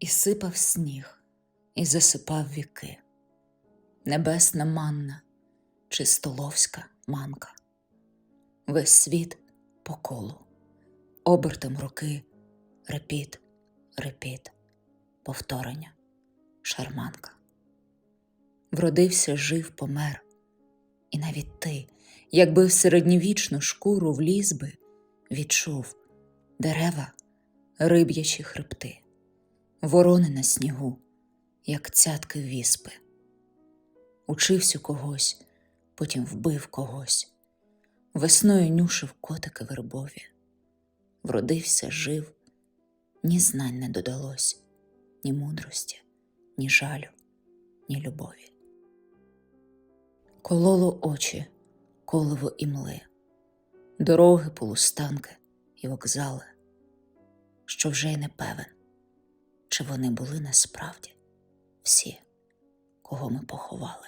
І сипав сніг, і засипав віки, небесна манна чи столовська манка, весь світ по колу, обертом руки, репіт, репіт, повторення, шарманка. Вродився, жив, помер, і навіть ти, якби в середньовічну шкуру вліз би, відчув дерева, риб'ячі хребти, ворони на снігу, як цятки віспи. Учився когось, потім вбив когось, весною нюшив котики вербові. Вродився, жив, ні знань не додалось, ні мудрості, ні жалю, ні любові. Кололо очі, колово і мли, дороги, полустанки і вокзали, що вже й не певен, вони були насправді всі, кого ми поховали.